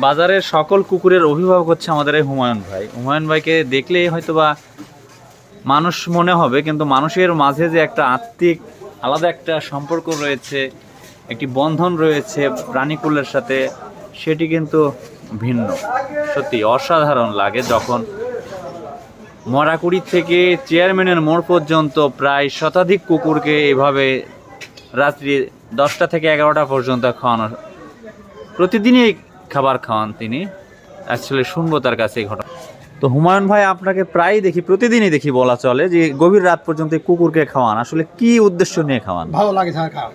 বাজারের সকল কুকুরের অভিভাবক হচ্ছে আমাদের এই হুমায়ুন ভাই। হুমায়ুন ভাইকে দেখলেই হয়তো বা মানুষ মনে হবে, কিন্তু মানুষের মাঝে যে একটা আত্মিক, আলাদা একটা সম্পর্ক রয়েছে, একটি বন্ধন রয়েছে প্রাণীকুলের সাথে, সেটি কিন্তু ভিন্ন। সত্যি অসাধারণ লাগে যখন মরাকুড়ি থেকে চেয়ারম্যানের মোড় পর্যন্ত প্রায় শতাধিক কুকুরকে এভাবে রাত্রি দশটা থেকে এগারোটা পর্যন্ত খাওয়ানো প্রতিদিনই খাবার খাওয়ান তিনি। অ্যাকচুয়ালি শুনব তার কাছে এই ঘটনা। তো হুমায়ুন ভাই আপনাকে প্রায় দেখি প্রতিদিনই দেখি বলা চলে যে গভীর রাত পর্যন্ত কুকুরকে খাওয়ান। আসলে কি উদ্দেশ্য নিয়ে খাওয়ান? ভালো লাগে স্যার খাওয়া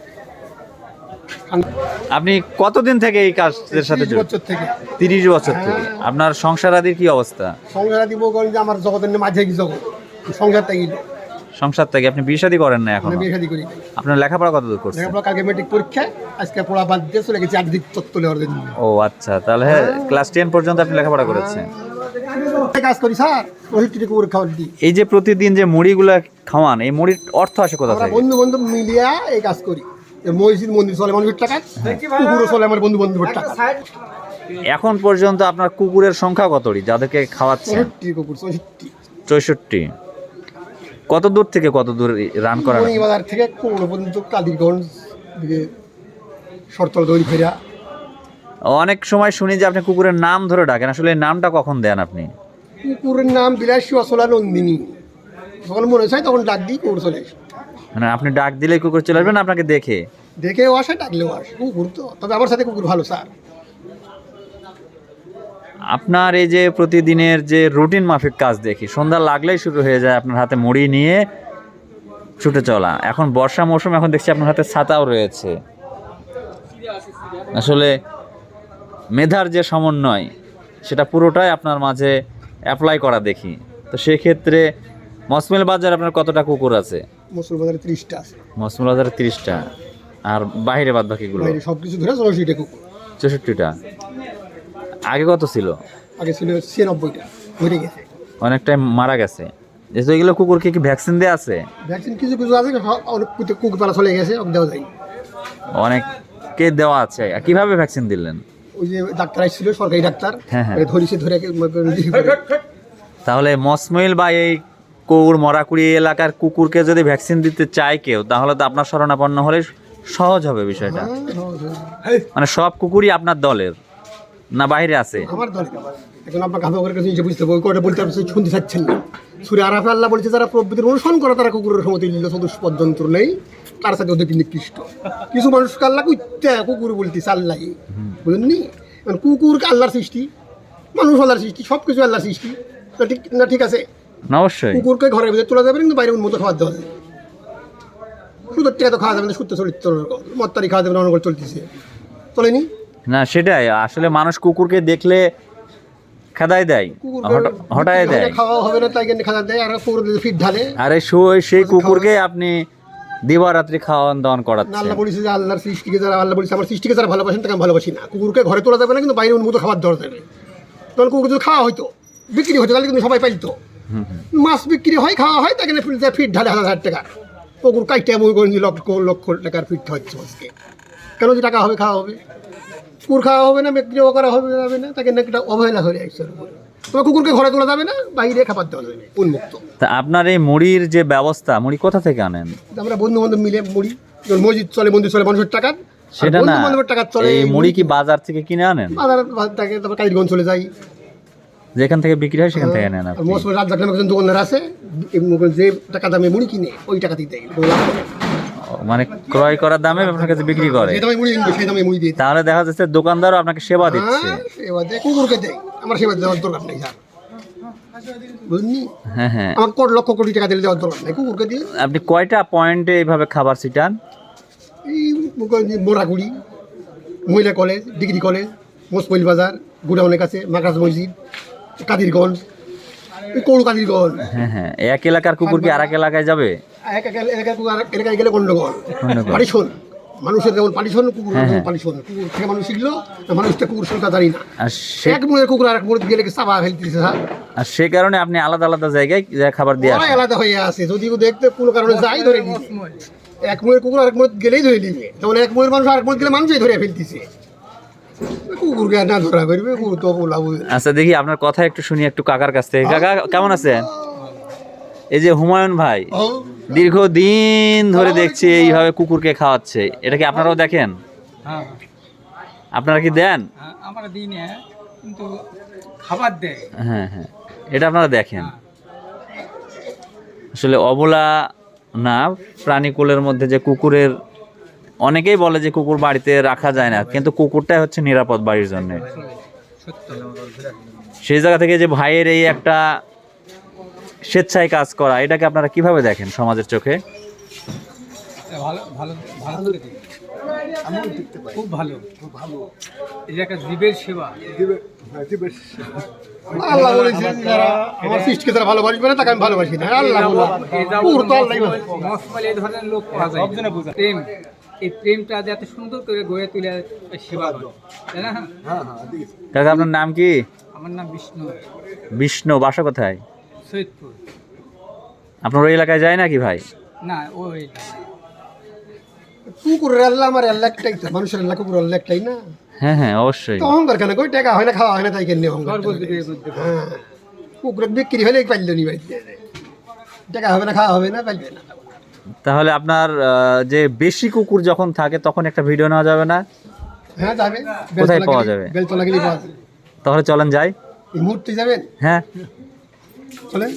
আপনি কতদিন থেকে এই কাজের সাথে বছর থেকে। তিরিশ বছর থেকে। আপনার সংসার আদির কি অবস্থা? সংসার করেন যে আমার জগতের মাঝে কি জগৎ? সংসার থেকে সংসার থেকে আপনি বিয়ে শাদী করেন না এখন? বিয়ে শাদি করি। আপনার লেখাপড়া কত দূর করছেন? লেখাপড়া কালকে মেট্রিক পরীক্ষা আজকে পড়া বাদ দিয়ে চলে গেছি একদিক চত্বরে ওর জন্য। ও আচ্ছা তাহলে ক্লাস টেন পর্যন্ত আপনি লেখাপড়া করেছেন। কাজ করি স্যার। রোহিত টিকে করে খাবার দিই। এই যে প্রতিদিন যে মুড়িগুলা খাওয়ান এই মুড়ির অর্থ আসে কোথা থেকে? বন্ধু বান্ধব মিলিয়া এই কাজ করি। এই মসজিদ মন্দির চলে মানুষের টাকা কুকুরও চলে আমার বন্ধু বান্ধবের টাকা। এখন পর্যন্ত আপনার কুকুরের সংখ্যা কতটি? যাদেরকে খাওয়াচ্ছেন? চৌষট্টি কুকুর চৌষট্টি। কত দূর থেকে কত দূর রান করা? বাজার থেকে কুকুর পর্যন্ত কাদিরগঞ্জ দিকে দড়ি ফেরা। অনেক সময় শুনি যে আপনি কুকুরের নাম ধরে ডাকেন। আসলে নামটা কখন দেন আপনি? কুকুরের নাম বিলাসী অসলা নন্দিনী। যখন মনে চায় তখন ডাক দিই কুকুর চলে আসে। মানে আপনি ডাক দিলে কুকুর চলে আসবেন আপনাকে দেখে? দেখেও আসে ডাকলেও আসে। কুকুর তো তবে আমার সাথে কুকুর ভালো স্যার। আপনার এই যে প্রতিদিনের যে রুটিন মাফিক কাজ দেখি সন্ধ্যা লাগলেই শুরু হয়ে যায় আপনার হাতে মুড়ি নিয়ে ছুটে চলা। এখন বর্ষা মৌসুম এখন দেখছি আপনার হাতে ছাতাও রয়েছে। আসলে মেধার যে সমন্বয় সেটা পুরোটাই আপনার মাঝে অ্যাপ্লাই করা দেখি। তো সেক্ষেত্রে মসমিল বাজার আপনার কতটা কুকুর আছে? মুসলমানের ত্রিশটা আছে। মসমিল বাজারে তিরিশটা। আর বাইরে বাদ বাকিগুলো সব কিছু ধরে কুকুর। চৌষট্টিটা। আগে কত ছিল? আগে ছিল ছিয়ানব্বইটা মরে গেছে। অনেকটাই মারা গেছে। যেহেতু এগুলো কুকুরকে কি ভ্যাকসিন দেওয়া আছে? ভ্যাকসিন কিছু কিছু আছে অনেক কুকুর- কুকুর পালা চলে গেছে দেওয়া যায়। অনেককে দেওয়া আছে। কীভাবে ভ্যাকসিন দিলেন? ওই যে ডাক্তার আসছিল সরকারি ডাক্তার হ্যাঁ, হ্যাঁ। ধরিছে ধরে। তাহলে মসমিল বা এই কৌর মরাকুড়ি এলাকার কুকুরকে যদি ভ্যাকসিন দিতে চায় কেউ তাহলে তো আপনার শরণাপন্ন হলে সহজ হবে বিষয়টা। হ্যাঁ, মানে সব কুকুরই আপনার দলের। না বাইরে আছে। আমার এখন আপনার কাছে বুঝতে হবে কটা বলতে আপনি শুনতে চাচ্ছেন না। সুরে আরাফে আল্লাহ বলছে যারা প্রবৃতির অনুসরণ করে তারা কুকুরের সদস্য পর্যন্ত নেই তার সাথে ওদের নিকৃষ্ট। কিছু মানুষ আল্লাহ কুত্তে কুকুর বলতেছে আল্লাহ। বুঝলেননি মানে কুকুর আল্লাহর সৃষ্টি মানুষ আল্লাহর সৃষ্টি সব কিছু আল্লাহর সৃষ্টি। না ঠিক না ঠিক আছে? না অবশ্যই। কুকুরকে ঘরের ভিতরে তোলা যাবে কিন্তু বাইরে উন্মত খাবার দেওয়া যাবে সুদের টাকা তো খাওয়া যাবে না সুস্থ চরিত্র মত্তারি খাওয়া যাবে না চলতেছে। চলেনি না সেটাই। আসলে মানুষ কুকুরকে দেখলে খেদাই দেয়। হট- হটায় দেয়। খাওয়া হবে না তাই খাওয়া দেয়। আর কুকুর ফিট ঢালে আরে সই সেই কুকুরকে আপনি দিবারাত্রি খাওয়ান দাওয়ান না করাচ্ছেন। আল্লাহ বলেছে যে আল্লাহর সৃষ্টিকে যারা আল্লাহ বলেছে আমার সৃষ্টিকে যারা ভালোবাসেন তাকে আমি ভালোবাসি না। কুকুরকে ঘরে তোলা যাবে না কিন্তু বাইরে উন্মুক্ত খাবার দেওয়া যাবে। তখন কুকুর যদি খাওয়া হয়তো বিক্রি হতো তাহলে কিন্তু সবাই পাইতো। মাছ বিক্রি হয় খাওয়া হয় তাকে ফিট ঢালে হাজার হাজার টাকা। কুকুর কাইটে করেন যে লক্ষ লক্ষ টাকার ফিট হচ্ছে আজকে কেন যে টাকা হবে খাওয়া হবে। কুকুর খাওয়া হবে না বিক্রিও করা হবে যাবে না তাকে না একটা অবহেলা হয়ে আসছে। তোমার কুকুরকে ঘরে তোলা যাবে না বাইরে খাবার দেওয়া যাবে উন্মুক্ত। তা আপনার এই মুড়ির যে ব্যবস্থা মুড়ি কোথা থেকে আনেন? আমরা বন্ধু বান্ধব মিলে মুড়ি মসজিদ চলে মন্দির চলে মানুষের টাকা। সেটা না বন্ধু টাকা চলে এই মুড়ি কি বাজার থেকে কিনে আনেন? বাজার থেকে তারপর কালীগঞ্জ চলে যাই। যেখান থেকে বিক্রি হয় সেখান থেকে নেন আর আপনি। মৌসুমে রাত নামে একজন দোকানদার আছে যে টাকা দামে মুড়ি কিনে ওই টাকা হবে না। মানে ক্রয় করার দামে আপনার কাছে বিক্রি করে। তাহলে দেখা যাচ্ছে দোকানদারও আপনাকে সেবা দিচ্ছে। হ্যাঁ দেয় কুকুরকে দেয়। আমার সেবা দেওয়ার দরকার নেই হ্যাঁ হ্যাঁ। আমার লক্ষ কোটি টাকা দিলে দেওয়ার দরকার নেই কুকুরকে দিয়ে। আপনি কয়টা পয়েন্টে এইভাবে খাবার ছিটান? এই মোরাগুড়ি মহিলা কলেজ ডিগ্রি কলেজ মোসপইল বাজার গুডাউনের কাছে মাকাস মসজিদ কাদিরগঞ্জ কাদিরগঞ্জ হ্যাঁ হ্যাঁ। এক এলাকার কুকুর কি আর এক এলাকায় যাবে? এক এক এলাকায় কুকুর আর এলাকায় গেলে গন্ডগোল। পারিশন মানুষের যেমন পারিশন কুকুর হ্যাঁ, হ্যাঁ। পারিশন কুকুর থেকে মানুষ শিখলো মানুষটা কুকুর সংখ্যা জানি না। আর সে এক মনের কুকুর আর এক গেলে চাপা ফেলতেছে স্যার? আর সে কারণে আপনি আলাদা আলাদা জায়গায় খাবার দিয়ে আলাদা হয়ে আছে যদি দেখতে কোনো কারণে যাই ধরে এক মনের কুকুর আরেক মনে গেলেই ধরে নিবে। যেমন এক মনের মানুষ আরেক মনে গেলে মানুষই ধরে ফেলতেছে। কুকুরকে না ধরা করবে কুকুর তো বলা বুঝে আচ্ছা দেখি আপনার কথা একটু শুনি একটু কাকার কাছ থেকে। কাকা কেমন আছেন? এই যে হুমায়ুন ভাই ও, দীর্ঘদিন ধরে দেখছি এইভাবে কুকুরকে খাওয়াচ্ছে। এটা কি আপনারাও দেখেন? হ্যাঁ আপনারা কি দেন? হ্যাঁ, আমরা দিই না কিন্তু খাবার দেয়। হ্যাঁ হ্যাঁ এটা আপনারা দেখেন। আসলে অবলা না প্রাণীকুলের মধ্যে যে কুকুরের অনেকেই বলে যে কুকুর বাড়িতে রাখা যায় না কিন্তু কুকুরটাই হচ্ছে নিরাপদ বাড়ির জন্য। সেই জায়গা থেকে যে ভাইয়ের এই একটা স্বেচ্ছায় কাজ করা এটাকে আপনারা কীভাবে দেখেন সমাজের চোখে? ভালো ভালো ভালো খুব ভালো খুব ভালো এটা একটা জীবের সেবা আল্লাহ বলেছেন যারা আমার সৃষ্টিকে যারা ভালোবাসবে না। তাকে আমি ভালোবাসি না আল্লাহ তো এই ধরনের লোক পাওয়া যায়। প্রেম। এই প্রেমটা যাতে সুন্দর করে গড়ে তুলে সেবা করে। তাই না? কাকা আপনার নাম কি? আমার নাম বিষ্ণু। বিষ্ণু বাসা কোথায়? সৈয়দপুর। আপনার ওই এলাকায় যায় নাকি ভাই? না ওই কুকুরের আল্লাহ আমার আল্লাহ একটাই তো মানুষের আল্লাহ কুকুর আল্লাহ একটাই না? হ্যাঁ হ্যাঁ অবশ্যই। তো অহংকার কেন? কই টাকা হয় না খাওয়া হয় না তাই কেন অহংকার? সর্বদ্বীপের মধ্যে হ্যাঁ। বিক্রি হলে পাইল নি টাকা হবে না খাওয়া হবে না পাইবে না। তাহলে আপনার যে বেশি কুকুর যখন থাকে তখন একটা ভিডিও নেওয়া যাবে না? হ্যাঁ যাবে। কোথায় পাওয়া যাবে? বেলতলা গেলে পাওয়া যাবে। তাহলে চলেন যাই। এই মুহূর্তে যাবেন? হ্যাঁ। চলেন।